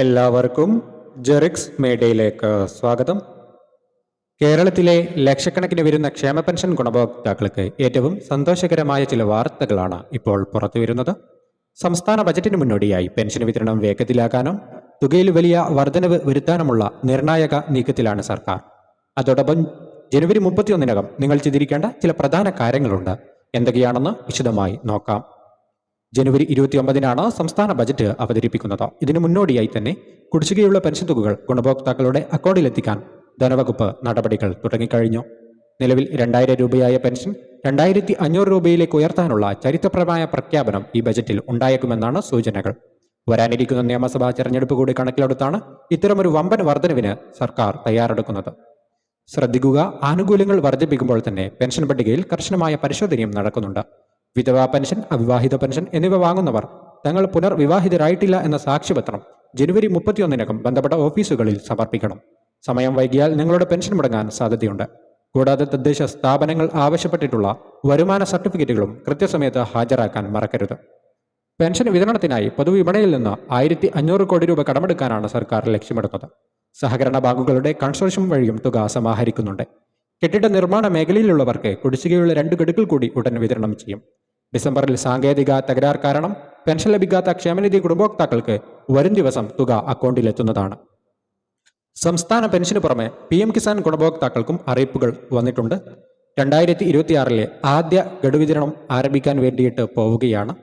എല്ലാവർക്കും ജെറിക്സ് മേഡയിലേക്ക് സ്വാഗതം. കേരളത്തിലെ ലക്ഷക്കണക്കിന് വരുന്ന ക്ഷേമ പെൻഷൻ ഗുണഭോക്താക്കൾക്ക് ഏറ്റവും സന്തോഷകരമായ ചില വാർത്തകളാണ് ഇപ്പോൾ പുറത്തു വരുന്നത്. സംസ്ഥാന ബജറ്റിന് മുന്നോടിയായി പെൻഷൻ വിതരണം വേഗത്തിലാക്കാനും തുകയിൽ വലിയ വർധനവ് വരുത്താനുമുള്ള നിർണായക നീക്കത്തിലാണ് സർക്കാർ. അതോടൊപ്പം ജനുവരി മുപ്പത്തിയൊന്നിനകം നിങ്ങൾ ചെയ്തിരിക്കേണ്ട ചില പ്രധാന കാര്യങ്ങളുണ്ട്. എന്തൊക്കെയാണെന്ന് വിശദമായി നോക്കാം. ജനുവരി ഇരുപത്തിയൊമ്പതിനാണ് സംസ്ഥാന ബജറ്റ് അവതരിപ്പിക്കുന്നത്. ഇതിനു മുന്നോടിയായി തന്നെ കുടിശ്ശികയുള്ള പെൻഷൻ തുകകൾ ഗുണഭോക്താക്കളുടെ അക്കൗണ്ടിലെത്തിക്കാൻ ധനവകുപ്പ് നടപടികൾ തുടങ്ങിക്കഴിഞ്ഞു. നിലവിൽ രണ്ടായിരം രൂപയായ പെൻഷൻ രണ്ടായിരത്തി അഞ്ഞൂറ് രൂപയിലേക്ക് ഉയർത്താനുള്ള ചരിത്രപരമായ പ്രഖ്യാപനം ഈ ബജറ്റിൽ ഉണ്ടായേക്കുമെന്നാണ് സൂചനകൾ. വരാനിരിക്കുന്ന നിയമസഭാ തെരഞ്ഞെടുപ്പ് കൂടി കണക്കിലെടുത്താണ് ഇത്തരമൊരു വമ്പൻ വർധനവിന് സർക്കാർ തയ്യാറെടുക്കുന്നത്. ശ്രദ്ധിക്കുക ആനുകൂല്യങ്ങൾ വർദ്ധിപ്പിക്കുമ്പോൾ തന്നെ പെൻഷൻ പട്ടികയിൽ കർശനമായ പരിശോധനയും നടക്കുന്നുണ്ട്. വിധവാ പെൻഷൻ അവിവാഹിത പെൻഷൻ എന്നിവ വാങ്ങുന്നവർ തങ്ങൾ പുനർവിവാഹിതരായിട്ടില്ല എന്ന സാക്ഷ്യപത്രം ജനുവരി മുപ്പത്തിയൊന്നിനകം ബന്ധപ്പെട്ട ഓഫീസുകളിൽ സമർപ്പിക്കണം. സമയം വൈകിയാൽ നിങ്ങളുടെ പെൻഷൻ മുടങ്ങാൻ സാധ്യതയുണ്ട്. കൂടാതെ തദ്ദേശ സ്ഥാപനങ്ങൾ ആവശ്യപ്പെട്ടിട്ടുള്ള വരുമാന സർട്ടിഫിക്കറ്റുകളും കൃത്യസമയത്ത് ഹാജരാക്കാൻ മറക്കരുത്. പെൻഷൻ വിതരണത്തിനായി പൊതുവിപണിയിൽ നിന്ന് ആയിരത്തി അഞ്ഞൂറ് കോടി രൂപ കടമെടുക്കാനാണ് സർക്കാർ ലക്ഷ്യമിടുന്നത്. സഹകരണ ബാങ്കുകളുടെ കൺസോർഷ്യം വഴിയും തുക സമാഹരിക്കുന്നുണ്ട്. കെട്ടിട നിർമ്മാണ മേഖലയിലുള്ളവർക്ക് കുടിശ്ശികയുള്ള രണ്ട് ഗഡുക്കൾ കൂടി ഉടൻ വിതരണം ചെയ്യും. ഡിസംബറിൽ സാങ്കേതിക തകരാർ കാരണം പെൻഷൻ ലഭിക്കാത്ത ക്ഷേമനിധി കുടുംബോക്താക്കൾക്ക് വരും ദിവസം തുക അക്കൗണ്ടിലെത്തുന്നതാണ്. സംസ്ഥാന പെൻഷന് പുറമെ പി എം കിസാൻ ഗുണഭോക്താക്കൾക്കും അറിയിപ്പുകൾ വന്നിട്ടുണ്ട്. രണ്ടായിരത്തി ഇരുപത്തിയാറിലെ ആദ്യ ഗഡുവിതരണം ആരംഭിക്കാൻ വേണ്ടിയിട്ട് പോവുകയാണ്.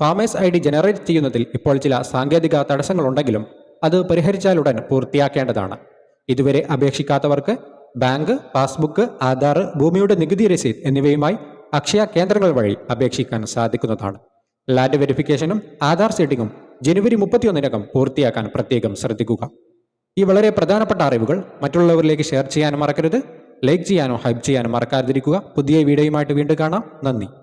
ഫാമേഴ്സ് ഐ ഡി ജനറേറ്റ് ചെയ്യുന്നതിൽ ഇപ്പോൾ ചില സാങ്കേതിക തടസ്സങ്ങളുണ്ടെങ്കിലും അത് പരിഹരിച്ചാലുടൻ പൂർത്തിയാക്കേണ്ടതാണ്. ഇതുവരെ അപേക്ഷിക്കാത്തവർക്ക് ബാങ്ക് പാസ്ബുക്ക് ആധാർ ഭൂമിയുടെ നികുതി രസീത് എന്നിവയുമായി അക്ഷയ കേന്ദ്രങ്ങൾ വഴി അപേക്ഷിക്കാൻ സാധിക്കുന്നതാണ്. ലാൻഡ് വെരിഫിക്കേഷനും ആധാർ സെറ്റിങ്ങും ജനുവരി മുപ്പത്തിയൊന്നിനകം പൂർത്തിയാക്കാൻ പ്രത്യേകം ശ്രദ്ധിക്കുക. ഈ വളരെ പ്രധാനപ്പെട്ട അറിവുകൾ മറ്റുള്ളവരിലേക്ക് ഷെയർ ചെയ്യാനും മറക്കരുത്. ലൈക്ക് ചെയ്യാനോ ഹൈപ്പ് ചെയ്യാനോ മറക്കാതിരിക്കുക. പുതിയ വീഡിയോയുമായിട്ട് വീണ്ടും കാണാം. നന്ദി.